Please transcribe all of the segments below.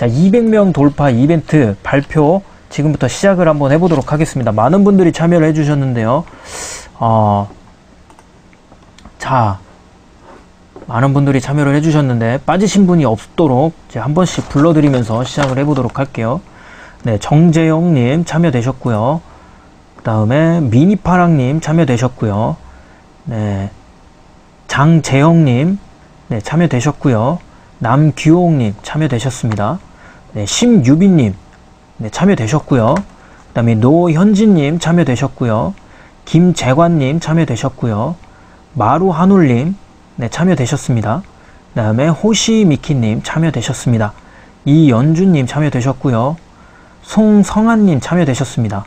자, 200명 돌파 이벤트 발표 지금부터 시작을 한번 해보도록 하겠습니다. 많은 분들이 참여를 해주셨는데요. 어, 자, 많은 분들이 참여를 해주셨는데 빠지신 분이 없도록 이제 한 번씩 불러드리면서 시작을 해보도록 할게요. 네, 정재영님 참여되셨고요. 그 다음에 미니파랑님 참여되셨고요. 네, 장재영님 네, 참여되셨고요. 남규홍님 참여되셨습니다. 네, 심유빈님 네, 참여되셨고요. 그 다음에 노현진님 참여되셨고요. 김재관님 참여되셨고요. 마루하눌님 네, 참여되셨습니다. 그 다음에 호시미키님 참여되셨습니다. 이연주님 참여되셨고요. 송성한님 참여되셨습니다.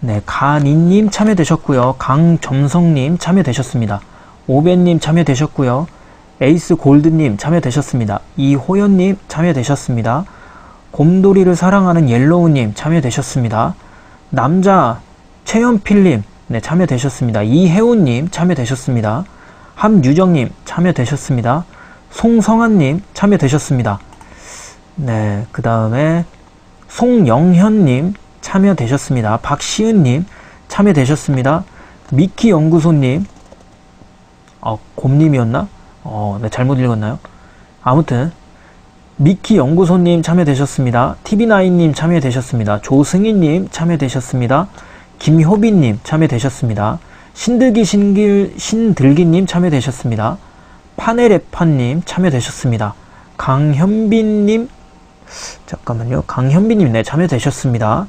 네, 가니님 참여되셨고요. 강점성님 참여되셨습니다. 오벤님 참여되셨고요. 에이스 골드님 참여되셨습니다. 이호연님 참여되셨습니다. 곰돌이를 사랑하는 옐로우님 참여되셨습니다. 남자 최연필님 네, 참여되셨습니다. 이혜훈님 참여되셨습니다. 함유정님 참여되셨습니다. 송성한님 참여되셨습니다. 네, 그 다음에 송영현님 참여되셨습니다. 박시은님 참여되셨습니다. 미키 연구소님 어, 곰님이었나? 어, 네, 잘못 읽었나요? 아무튼 미키 연구소님 참여되셨습니다. TV9님 참여되셨습니다. 조승희님 참여되셨습니다. 김효빈님 참여되셨습니다. 신들기 신길 신들기님 참여되셨습니다. 파네레파님 참여되셨습니다. 강현빈님 잠깐만요. 강현빈님 네 참여되셨습니다.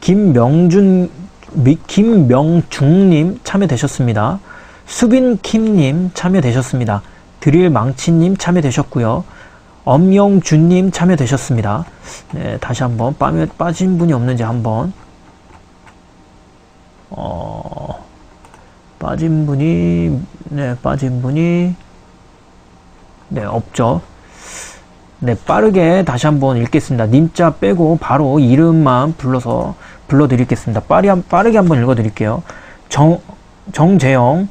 김명준 미, 김명중님 참여되셨습니다. 수빈킴님 참여되셨습니다. 드릴망치님 참여되셨고요. 엄영준님 참여되셨습니다. 네, 다시 한번 빠, 빠진 분이 없는지 한번 어, 빠진 분이 네 빠진 분이 네 없죠. 네 빠르게 다시 한번 읽겠습니다. 님자 빼고 바로 이름만 불러서 불러드리겠습니다. 빠리, 빠르게 한번 읽어드릴게요. 정 정재영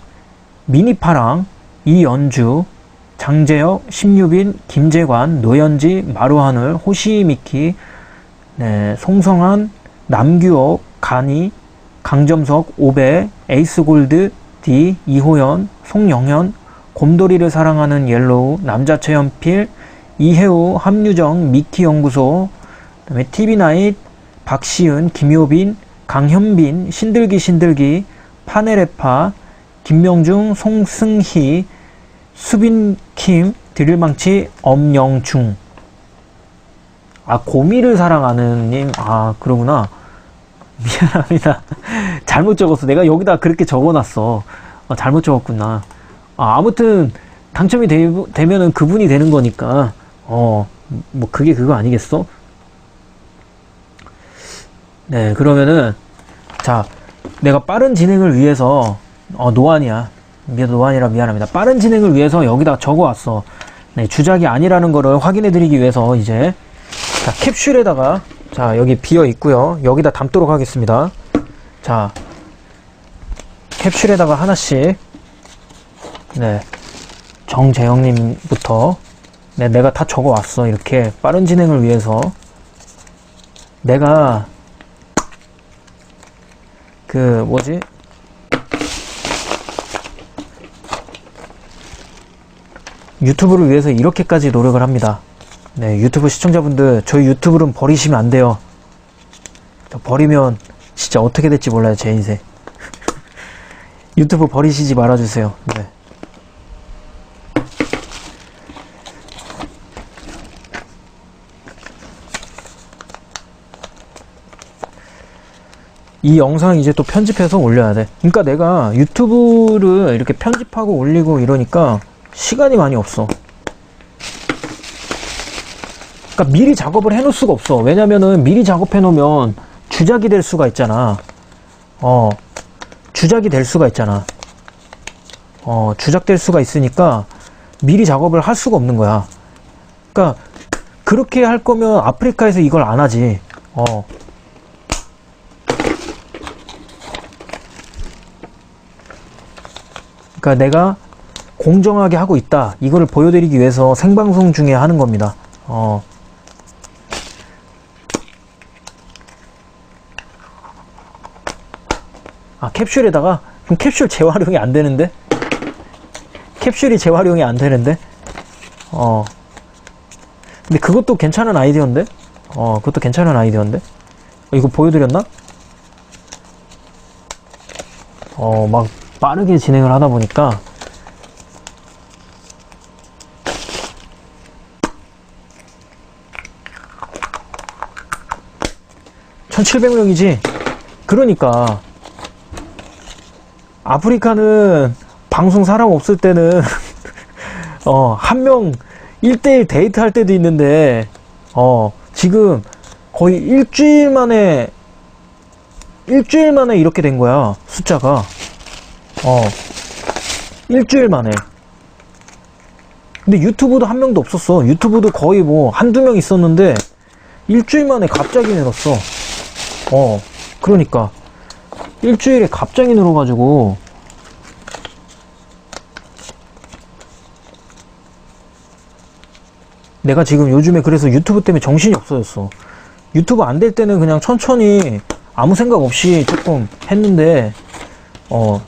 미니파랑 이연주 장재혁, 심유빈, 김재관, 노현지, 마루하늘, 호시미키, 네, 송성한, 남규옥, 간이, 강점석, 오배, 에이스골드, 디, 이호연, 송영현, 곰돌이를 사랑하는 옐로우, 남자 최연필, 이혜우, 함유정, 미키 연구소, 그다음에 TV나잇, 박시은, 김효빈, 강현빈, 신들기 신들기, 파네레파, 김명중, 송승희, 수빈킴, 드릴망치, 엄영중. 아, 고미를 사랑하는 님. 아, 그러구나. 미안합니다. 잘못 적었어. 내가 여기다 그렇게 적어놨어. 아, 잘못 적었구나. 아, 아무튼, 당첨이 되, 되면은 그분이 되는 거니까. 어, 뭐, 그게 그거 아니겠어? 네, 그러면은, 자, 내가 빠른 진행을 위해서, 어, 노안이야. 노안이라 미안합니다. 빠른 진행을 위해서 여기다 적어왔어. 네, 주작이 아니라는 거를 확인해 드리기 위해서 이제, 자, 캡슐에다가, 자, 여기 비어 있고요 여기다 담도록 하겠습니다. 자, 캡슐에다가 하나씩, 네, 정재영님부터, 네, 내가 다 적어왔어. 이렇게 빠른 진행을 위해서. 내가, 그, 뭐지? 유튜브를 위해서 이렇게까지 노력을 합니다. 네, 유튜브 시청자분들, 저희 유튜브는 버리시면 안 돼요. 버리면 진짜 어떻게 될지 몰라요, 제 인생. 유튜브 버리시지 말아주세요. 네. 이 영상 이제 또 편집해서 올려야 돼. 그러니까 내가 유튜브를 이렇게 편집하고 올리고 이러니까 시간이 많이 없어. 그러니까 미리 작업을 해놓을 수가 없어. 왜냐면은 미리 작업해 놓으면 주작이 될 수가 있잖아. 어, 주작이 될 수가 있잖아. 어, 주작될 수가 있으니까 미리 작업을 할 수가 없는 거야. 그러니까 그렇게 할 거면 아프리카에서 이걸 안 하지. 어. 그러니까 내가 공정하게 하고 있다. 이거를 보여드리기 위해서 생방송 중에 하는 겁니다. 어. 아, 캡슐에다가 그럼 캡슐 재활용이 안 되는데? 캡슐이 재활용이 안 되는데? 어. 근데 그것도 괜찮은 아이디어인데? 어, 그것도 괜찮은 아이디어인데? 어, 이거 보여드렸나? 어, 막 빠르게 진행을 하다 보니까 1700명이지. 그러니까 아프리카는 방송 사람 없을 때는 어, 한 명 1대1 데이트 할 때도 있는데 어, 지금 거의 일주일 만에 일주일 만에 이렇게 된 거야. 숫자가. 어. 일주일 만에. 근데 유튜브도 한 명도 없었어. 유튜브도 거의 뭐 한두 명 있었는데 일주일 만에 갑자기 늘었어. 어. 그러니까 일주일에 갑자기 늘어가지고 내가 지금 요즘에 그래서 유튜브 때문에 정신이 없어졌어. 유튜브 안 될 때는 그냥 천천히 아무 생각 없이 조금 했는데 어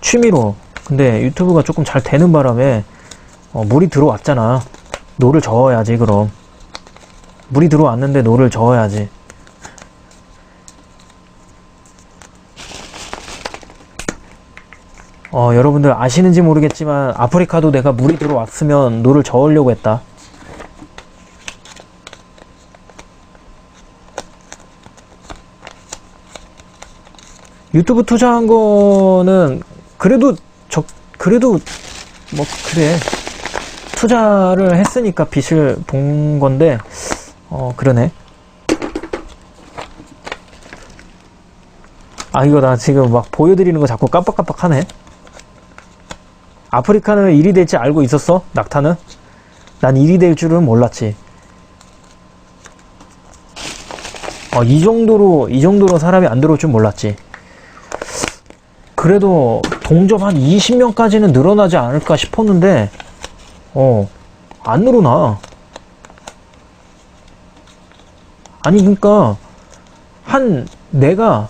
취미로 근데 유튜브가 조금 잘 되는 바람에 어, 물이 들어왔잖아. 노를 저어야지 그럼. 물이 들어왔는데 노를 저어야지. 어, 여러분들 아시는지 모르겠지만 아프리카도 내가 물이 들어왔으면 노를 저으려고 했다. 유튜브 투자한 거는 그래도 적 그래도 뭐 그래. 투자를 했으니까 빚을 본 건데 어 그러네. 아 이거 나 지금 막 보여드리는 거 자꾸 깜빡깜빡하네 아프리카는 일이 될지 알고 있었어 낙타는 난 일이 될 줄은 몰랐지 어, 이 정도로 이 정도로 사람이 안 들어올 줄 몰랐지 그래도 동접 한 20명까지는 늘어나지 않을까 싶었는데, 어, 안 늘어나. 아니, 그니까, 한, 내가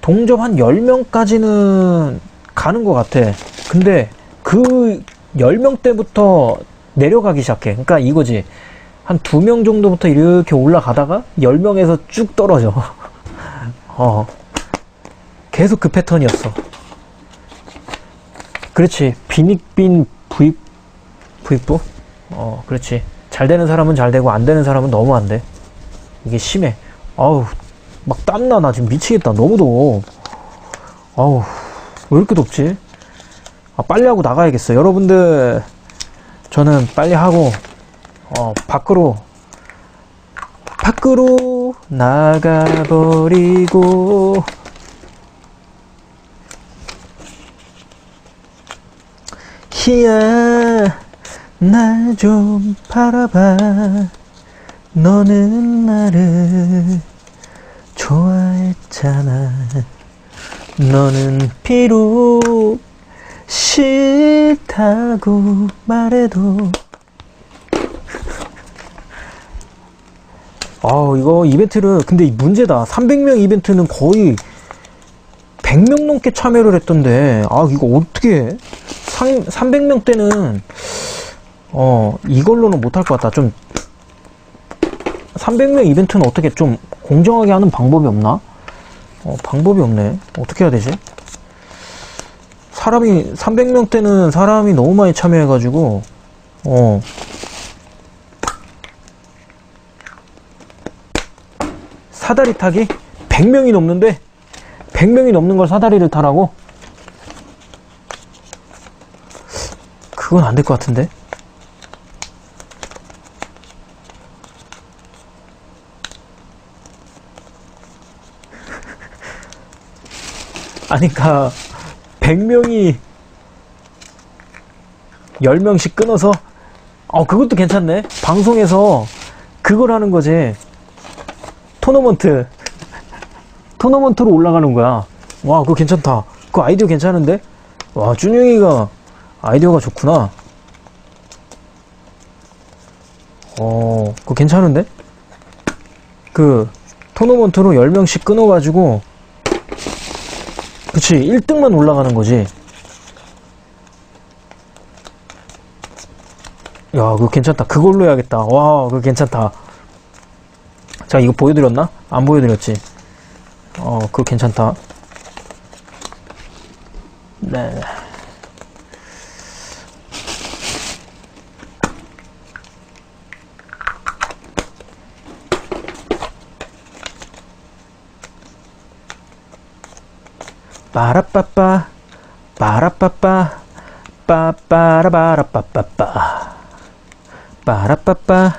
동접 한 10명까지는 가는 것 같아. 근데 그 10명 때부터 내려가기 시작해. 그러니까 이거지. 한두명 정도부터 이렇게 올라가다가 10명에서 쭉 떨어져. 어. 계속 그 패턴이었어. 그렇지. 빈익빈 부익, 부익부? 어, 그렇지. 잘 되는 사람은 잘 되고, 안 되는 사람은 너무 안 돼. 이게 심해. 아우, 막 땀나. 나 지금 미치겠다. 너무 더워. 아우, 왜 이렇게 덥지? 아, 빨리 하고 나가야겠어. 여러분들, 저는 빨리 하고, 어, 밖으로, 밖으로 나가버리고, 키야 날 좀 바라봐. 너는 나를 좋아했잖아. 너는 비록 싫다고 말해도 아 이거 이벤트를 근데 문제다 300명 이벤트는 거의 100명 넘게 참여를 했던데 아 이거 어떻게 해? 300명 때는 어 이걸로는 못할 것 같다. 좀 300명 이벤트는 어떻게 좀 공정하게 하는 방법이 없나? 어, 방법이 없네. 어떻게 해야 되지? 사람이 300명 때는 사람이 너무 많이 참여해가지고 어 사다리 타기 100명이 넘는데 100명이 넘는 걸 사다리를 타라고? 그건 안 될 것 같은데? 아니까 100명이 10명씩 끊어서? 어 그것도 괜찮네. 방송에서 그걸 하는 거지. 토너먼트. 토너먼트로 올라가는 거야. 와 그거 괜찮다. 그 아이디어 괜찮은데? 와 준영이가 아이디어가 좋구나. 어, 그거 괜찮은데? 그, 토너먼트로 10명씩 끊어가지고, 그치 1등만 올라가는 거지. 야 그거 괜찮다. 그걸로 해야겠다. 와 그거 괜찮다. 자 이거 보여드렸나? 안 보여드렸지. 어 그거 괜찮다. 네 빠라빠빠 빠라빠빠 빠빠라바라빠빠빠 빠라빠빠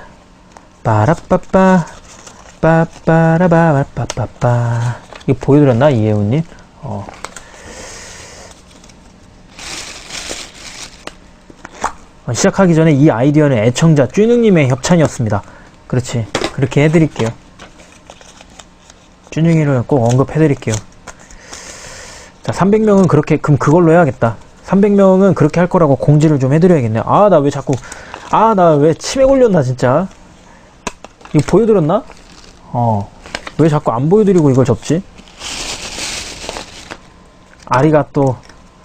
빠라빠빠 빠빠라바라빠빠빠 이거 보여드렸나 이혜훈님? 어. 어, 시작하기 전에 이 아이디어는 애청자 쭈능님의 협찬이었습니다. 그렇지. 그렇게 해드릴게요. 쭈능이를 꼭 언급해드릴게요. 자, 300명은 그렇게, 그럼 그걸로 해야겠다. 300명은 그렇게 할 거라고 공지를 좀 해드려야겠네. 아, 나 왜 자꾸, 아, 나 왜 치매 걸렸나, 진짜. 이거 보여드렸나? 어. 왜 자꾸 안 보여드리고 이걸 접지? 아리가또,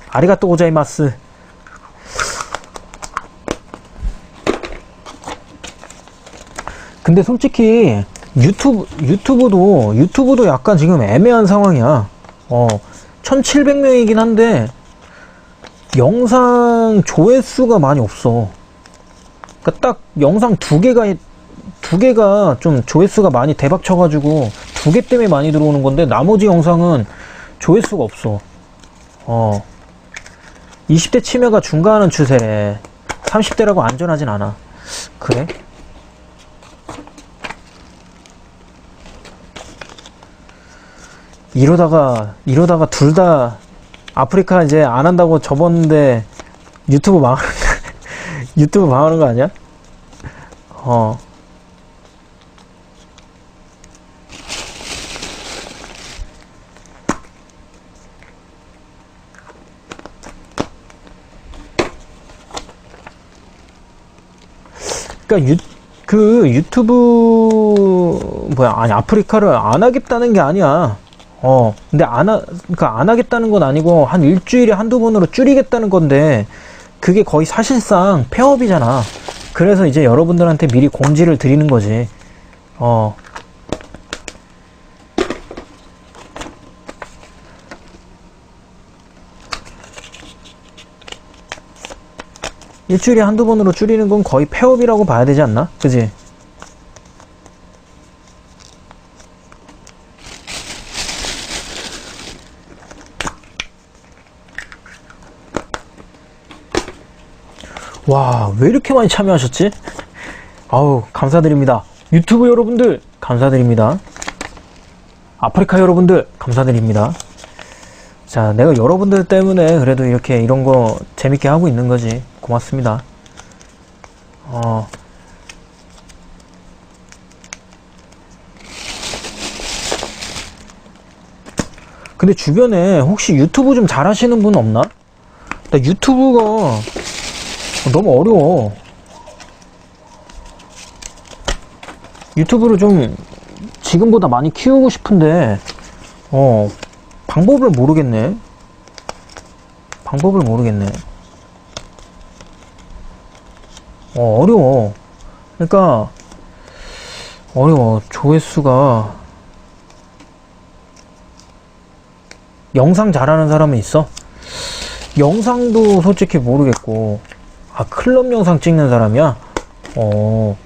아리가또 고자이마스. 근데 솔직히 유튜브, 유튜브도, 유튜브도 약간 지금 애매한 상황이야. 어, 1700명이긴 한데, 영상 조회수가 많이 없어. 그니까 딱 영상 두 개가, 두 개가 좀 조회수가 많이 대박 쳐가지고, 두 개 때문에 많이 들어오는 건데, 나머지 영상은 조회수가 없어. 어. 20대 치매가 중과하는 추세래. 30대라고 안전하진 않아. 그래? 이러다가 이러다가 둘 다 아프리카 이제 안 한다고 접었는데 유튜브 망 유튜브 망하는 거 아니야? 어. 그러니까 유, 그 유튜브 뭐야 아니 아프리카를 안 하겠다는 게 아니야. 어, 근데 안 하, 그니까 안 하겠다는 건 아니고, 한 일주일에 한두 번으로 줄이겠다는 건데, 그게 거의 사실상 폐업이잖아. 그래서 이제 여러분들한테 미리 공지를 드리는 거지. 어. 일주일에 한두 번으로 줄이는 건 거의 폐업이라고 봐야 되지 않나? 그지? 와, 왜 이렇게 많이 참여하셨지? 아우, 감사드립니다. 유튜브 여러분들, 감사드립니다. 아프리카 여러분들, 감사드립니다. 자, 내가 여러분들 때문에 그래도 이렇게 이런 거 재밌게 하고 있는 거지. 고맙습니다. 어. 근데 주변에 혹시 유튜브 좀 잘하시는 분 없나? 나 유튜브가 너무 어려워. 유튜브를 좀 지금보다 많이 키우고 싶은데, 어, 방법을 모르겠네. 방법을 모르겠네. 어, 어려워. 그러니까, 어려워. 조회수가. 영상 잘하는 사람은 있어? 영상도 솔직히 모르겠고, 아, 클럽 영상 찍는 사람이야? 어.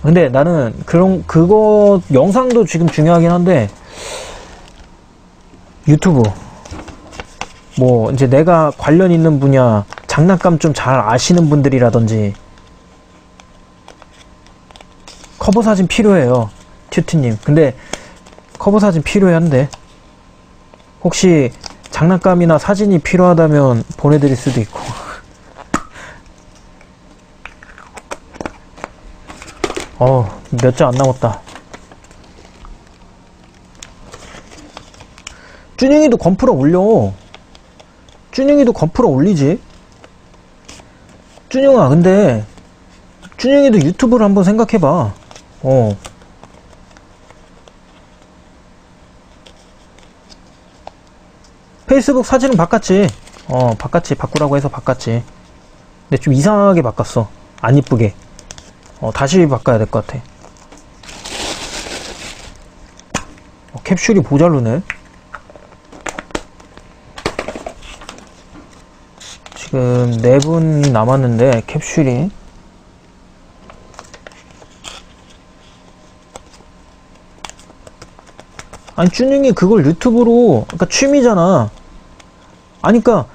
근데 나는 그런, 그거, 영상도 지금 중요하긴 한데, 유튜브. 뭐, 이제 내가 관련 있는 분야, 장난감 좀 잘 아시는 분들이라든지, 커버 사진 필요해요. 튜티님. 근데, 커버 사진 필요해 한데, 혹시 장난감이나 사진이 필요하다면 보내드릴 수도 있고. 어, 몇 장 안 남았다. 쭈닝이도 건프로 올려. 쭈닝이도 건프로 올리지. 쭈닝아, 근데, 쭈닝이도 유튜브를 한번 생각해봐. 어. 페이스북 사진은 바꿨지. 어, 바꿨지. 바꾸라고 해서 바꿨지. 근데 좀 이상하게 바꿨어. 안 이쁘게. 어, 다시 바꿔야 될 것 같아. 어, 캡슐이 모자르네. 지금 네 분이 남았는데 캡슐이 아니 쭈닝이 그걸 유튜브로 그러니까 취미잖아. 아니 그러니까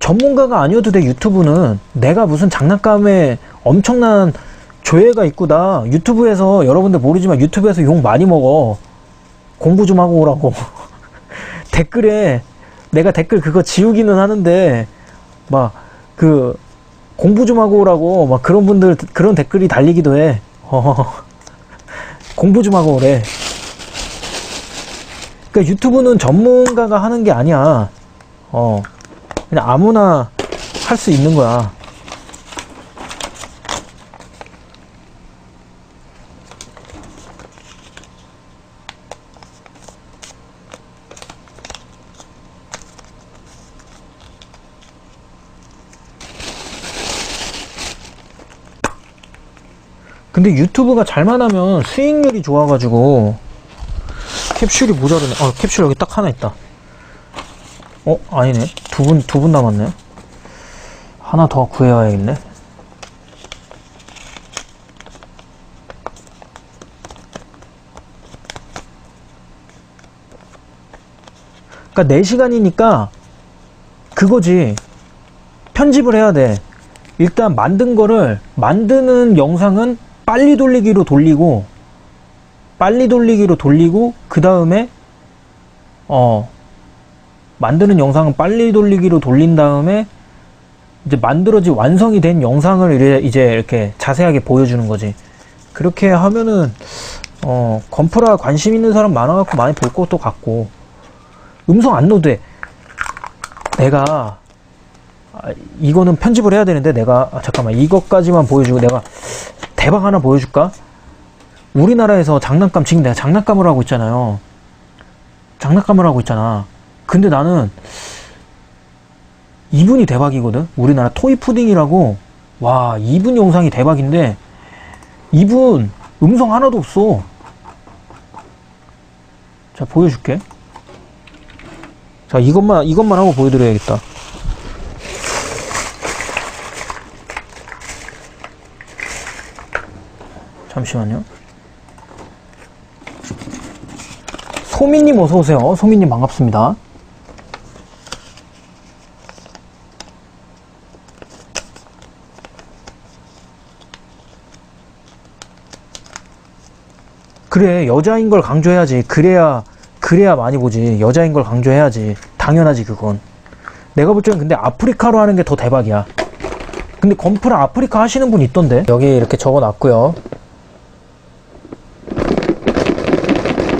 전문가가 아니어도 돼 유튜브는 내가 무슨 장난감에 엄청난 조회가 있고 나 유튜브에서 여러분들 모르지만 유튜브에서 욕 많이 먹어. 공부 좀 하고 오라고. 댓글에 내가 댓글 그거 지우기는 하는데 막 그 공부 좀 하고 오라고 막 그런 분들 그런 댓글이 달리기도 해. 어, 공부 좀 하고 오래. 그러니까 유튜브는 전문가가 하는 게 아니야. 어, 그냥 아무나 할 수 있는 거야. 근데 유튜브가 잘만 하면 수익률이 좋아가지고 캡슐이 모자르네. 어, 캡슐 여기 딱 하나 있다. 어, 아니네. 두 분, 두 분 남았네. 하나 더 구해와야겠네. 그니까 4시간이니까 그거지. 편집을 해야 돼. 일단 만든 거를, 만드는 영상은 빨리 돌리기로 돌리고, 빨리 돌리기로 돌리고 그 다음에 어 만드는 영상은 빨리 돌리기로 돌린 다음에 이제 만들어진 완성이 된 영상을 이제 이렇게 자세하게 보여주는 거지 그렇게 하면은 어 건프라 관심 있는 사람 많아갖고 많이 볼 것도 같고 음성 안 넣어도 돼 내가 아, 이거는 편집을 해야 되는데 내가 아, 잠깐만 이것까지만 보여주고 내가 대박 하나 보여줄까? 우리나라에서 장난감 지금 내가 장난감을 하고 있잖아요. 장난감을 하고 있잖아. 근데 나는 이분이 대박이거든. 우리나라 토이 푸딩이라고 와 이분 영상이 대박인데 이분 음성 하나도 없어. 자 보여줄게. 자 이것만 이것만 하고 보여드려야겠다. 잠시만요. 소민님 어서오세요. 소민님 반갑습니다. 그래, 여자인 걸 강조해야지. 그래야, 그래야 많이 보지. 여자인 걸 강조해야지. 당연하지, 그건. 내가 볼 때는 근데 아프리카로 하는 게 더 대박이야. 근데 건프라 아프리카 하시는 분 있던데? 여기 이렇게 적어 놨고요.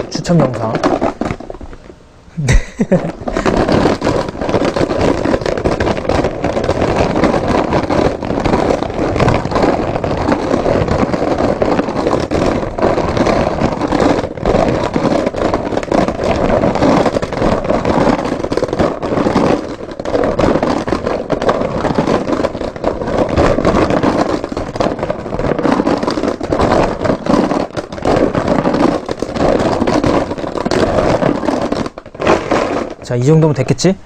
추천 영상. 자, 이 정도면 됐겠지?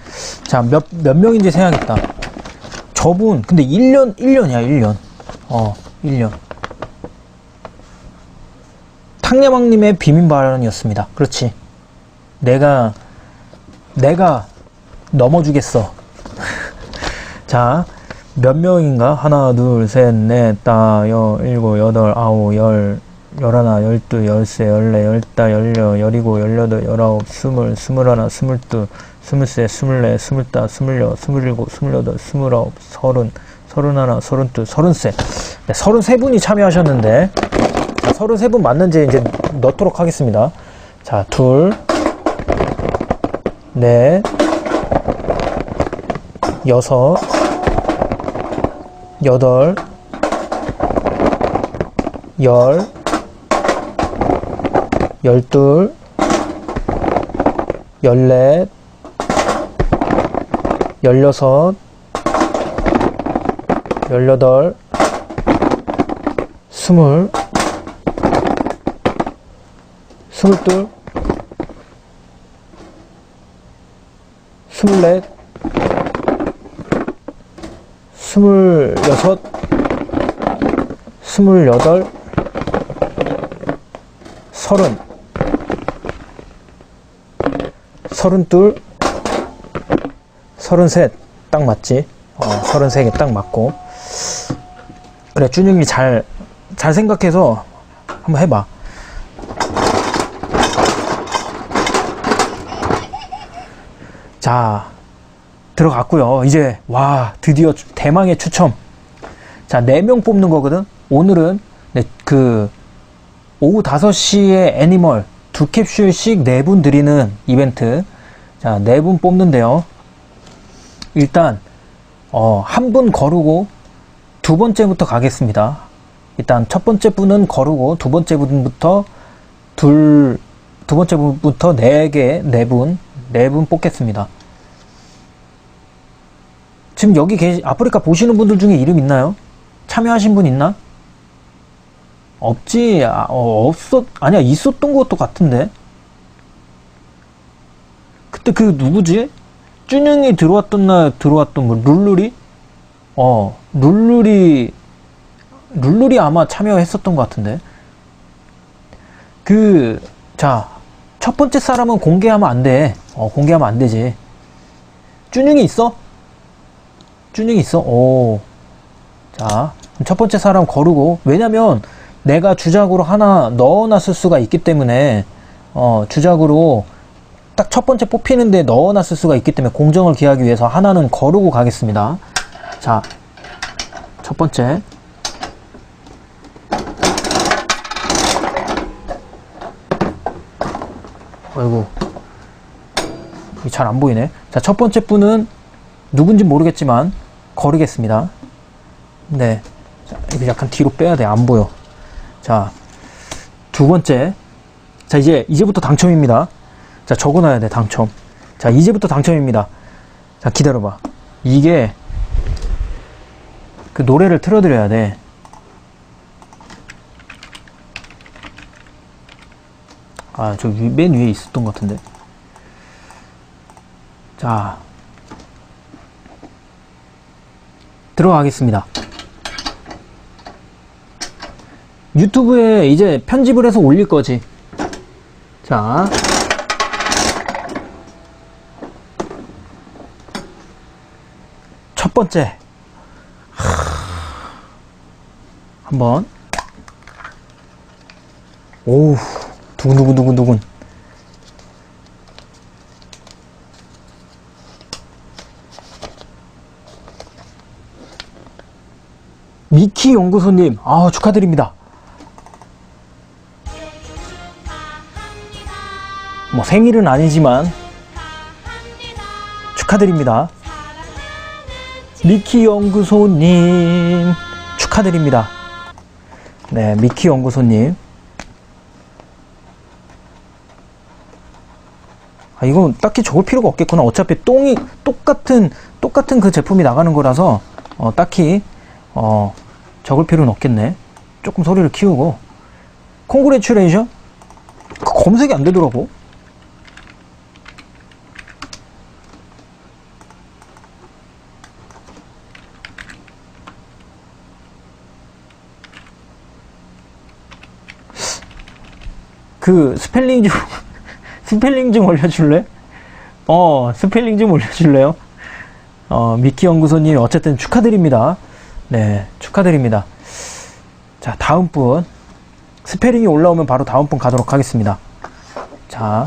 자, 몇, 몇 명인지 세야겠다. 저분, 근데 1년, 1년이야, 1년. 어, 1년. 탕야망님의 비민 발언이었습니다. 그렇지. 내가, 내가 넘어주겠어. 자, 몇 명인가? 하나, 둘, 셋, 넷, 다, 여, 일곱, 여덟, 아홉, 열, 열하나, 열두, 열세, 열네, 열다, 열여, 열이고, 열여덟, 열아홉, 스물, 스물하나, 스물두, 스물세, 스물네, 스물다, 스물여, 스물일곱, 스물여덟, 스물아홉, 서른, 서른하나, 서른둘, 서른세. 네, 서른세 분이 참여하셨는데, 자, 서른세 분 맞는지 이제 넣도록 하겠습니다. 자, 둘, 넷, 여섯, 여덟, 열, 열둘, 열넷, 열여섯, 열여덟, 스물, 스물둘, 스물넷, 스물여섯, 스물여덟, 서른, 서른둘, 서른셋 딱 맞지? 어, 서른세 개딱 맞고. 그래 준영이 잘, 잘 생각해서 한번 해봐. 자 들어갔고요. 이제 와 드디어 추- 대망의 추첨. 자 4명 뽑는 거거든? 오늘은 네, 그 오후 5시에 애니멀 두 캡슐씩 4분 드리는 이벤트 자 4분 뽑는데요 일단 어, 한 분 거르고 두 번째부터 가겠습니다. 일단 첫 번째 분은 거르고 두 번째 분부터 둘, 두 번째 분부터 네 개, 네 분, 네 분 뽑겠습니다. 지금 여기 계시, 아프리카 보시는 분들 중에 이름 있나요? 참여하신 분 있나? 없지, 아, 어, 없었, 아니야, 있었던 것도 같은데? 그때 그 누구지? 쭈능이 들어왔던 날 들어왔던 뭐 룰루리? 어 룰루리 룰루리 아마 참여했었던 것 같은데 그 자 첫 번째 사람은 공개하면 안돼 어 공개하면 안 되지 쭈능이 있어? 쭈능이 있어? 오자 첫 번째 사람 거르고 왜냐면 내가 주작으로 하나 넣어놨을 수가 있기 때문에 어 주작으로 딱 첫 번째 뽑히는데 넣어놨을 수가 있기 때문에 공정을 기하기 위해서 하나는 거르고 가겠습니다. 자, 첫 번째. 아이고, 잘 안 보이네. 자, 첫 번째 분은 누군지 모르겠지만 거르겠습니다. 네. 자, 이거 약간 뒤로 빼야 돼. 안 보여. 자, 두 번째. 자, 이제, 이제부터 당첨입니다. 자, 적어놔야 돼, 당첨. 자, 이제부터 당첨입니다. 자, 기다려봐. 이게, 그 노래를 틀어드려야 돼. 아, 저 맨 위에 있었던 것 같은데. 자, 들어가겠습니다. 유튜브에 이제 편집을 해서 올릴 거지. 자, 첫 번째. 한번. 오우, 두근두근두근두근. 미키 연구소님, 아, 축하드립니다. 뭐 생일은 아니지만 축하드립니다. 미키 연구소님 축하드립니다. 네, 미키 연구소님. 아, 이건 딱히 적을 필요가 없겠구나. 어차피 똥이 똑같은 똑같은 그 제품이 나가는 거라서 어, 딱히 어, 적을 필요는 없겠네. 조금 소리를 키우고 콩그레츄레이션 그 검색이 안 되더라고. 그 스펠링 좀 스펠링 좀 올려줄래? 어 스펠링 좀 올려줄래요? 어 미키 연구소님 어쨌든 축하드립니다. 네 축하드립니다. 자 다음 분 스펠링이 올라오면 바로 다음 분 가도록 하겠습니다. 자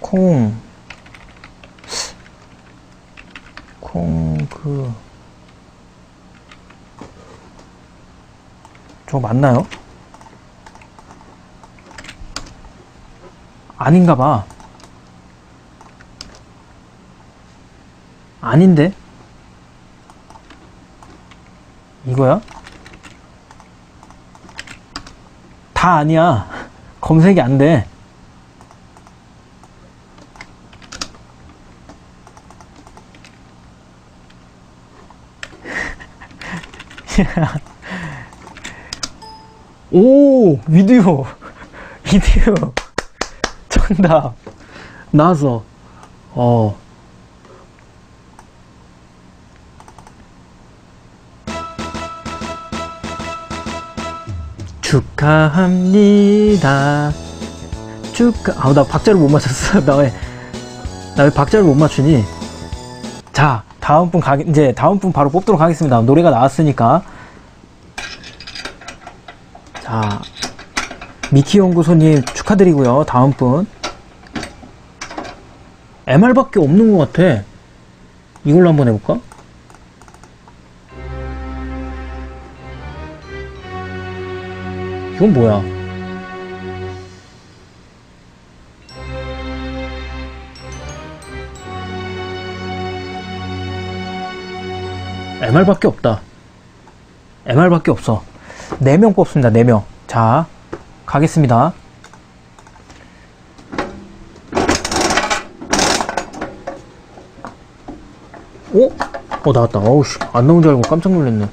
콩, 콩, 그, 저거 맞나요? 아닌가 봐. 아닌데? 이거야? 다 아니야. 검색이 안 돼. 오, 미디어. 미디어. 정답. 나서, 어. 축하합니다. 축하, 아우, 나 박자를 못 맞췄어. 나 왜, 나 왜 박자를 못 맞추니? 자, 다음 분 가, 이제 다음 분 바로 뽑도록 하겠습니다. 노래가 나왔으니까. 자, 미키 연구소님 축하드리고요. 다음 분. MR밖에 없는 것 같아. 이걸로 한번 해볼까? 이건 뭐야? MR밖에 없다. MR밖에 없어. 4명 뽑습니다. 4명. 자, 가겠습니다. 오? 어, 나왔다. 어우, 씨. 안 나온 줄 알고 깜짝 놀랐네.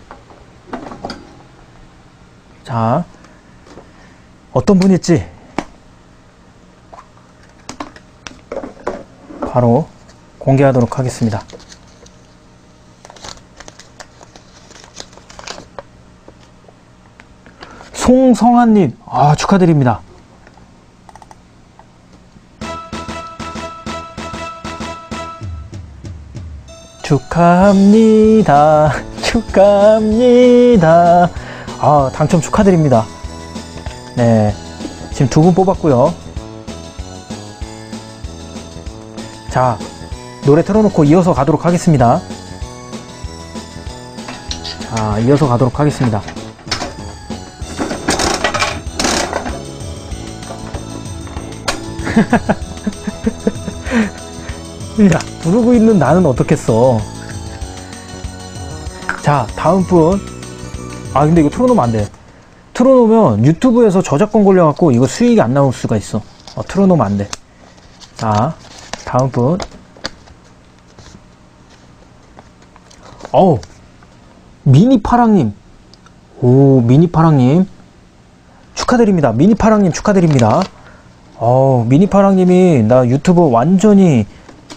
자, 어떤 분일지. 바로 공개하도록 하겠습니다. 송성환님, 아, 축하드립니다. 축하합니다. 축하합니다. 아, 당첨 축하드립니다. 네. 지금 두 분 뽑았고요. 자, 노래 틀어놓고 이어서 가도록 하겠습니다. 자, 이어서 가도록 하겠습니다. 야, 부르고 있는 나는 어떻겠어. 자, 다음 분. 아, 근데 이거 틀어놓으면 안 돼. 틀어놓으면 유튜브에서 저작권 걸려갖고 이거 수익이 안 나올 수가 있어. 어, 틀어놓으면 안 돼. 자, 다음 분. 어우, 미니파랑님. 오, 미니파랑님. 축하드립니다. 미니파랑님 축하드립니다. 어, 미니파랑님이 나 유튜브 완전히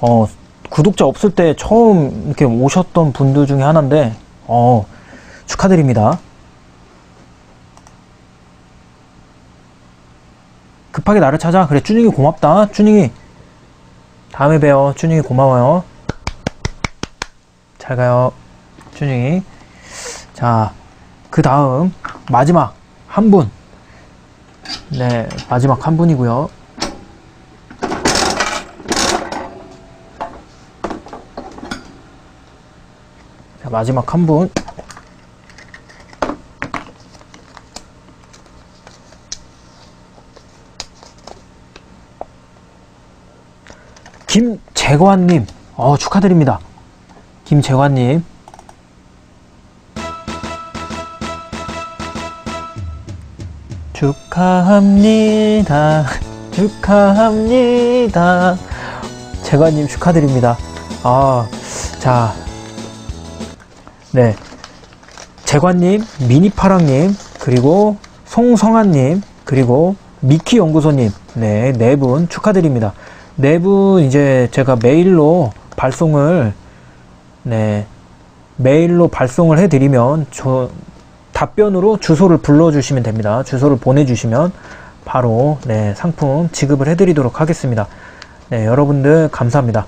어, 구독자 없을 때 처음 이렇게 오셨던 분들 중에 하나인데 어, 축하드립니다. 급하게 나를 찾아. 그래, 쭈닝이 고맙다. 쭈닝이. 다음에 봬요. 쭈닝이 고마워요. 잘 가요. 쭈닝이. 자, 그 다음, 마지막 한 분. 네, 마지막 한 분이고요. 자, 마지막 한 분. 김재관님, 어, 축하드립니다. 김재관님. 축하합니다. 축하합니다. 재관님 축하드립니다. 아, 자. 네. 재관님, 미니파랑님, 그리고 송성환님, 그리고 미키 연구소님, 네, 네 분 축하드립니다. 네 분 이제 제가 메일로 발송을, 네, 메일로 발송을 해드리면 저 답변으로 주소를 불러주시면 됩니다. 주소를 보내주시면 바로 네, 상품 지급을 해드리도록 하겠습니다. 네, 여러분들 감사합니다.